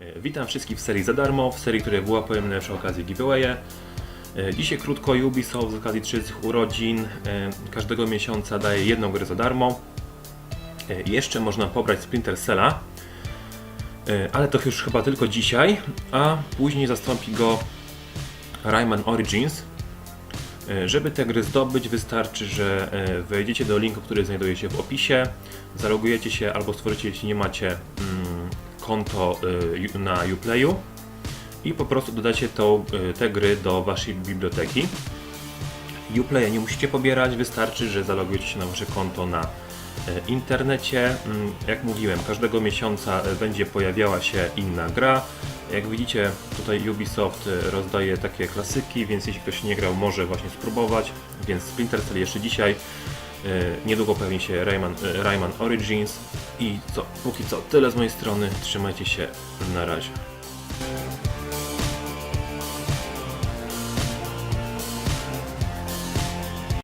E, Witam wszystkich w serii za darmo, w serii, której wyłapujemy przy okazji giveawaye. E, Dzisiaj krótko Ubisoft z okazji 30 urodzin e, każdego miesiąca daje jedną grę za darmo. Jeszcze można pobrać Splinter Cella, ale to już chyba tylko dzisiaj, a później zastąpi go Rayman Origins. Żeby te gry zdobyć, wystarczy, że wejdziecie do linku, który znajduje się w opisie, zalogujecie się albo stworzycie, jeśli nie macie mm, konto y, na Uplayu i po prostu dodacie tą, y, te gry do waszej biblioteki. Uplaya nie musicie pobierać, wystarczy, że zalogujecie się na wasze konto na y, internecie. Mm, Jak mówiłem, każdego miesiąca będzie pojawiała się inna gra. Jak widzicie, tutaj Ubisoft rozdaje takie klasyki, więc jeśli ktoś nie grał, może właśnie spróbować. Więc Splinter Cell jeszcze dzisiaj. Niedługo pojawi się Rayman, Rayman Origins. I co, póki co, tyle z mojej strony. Trzymajcie się, na razie.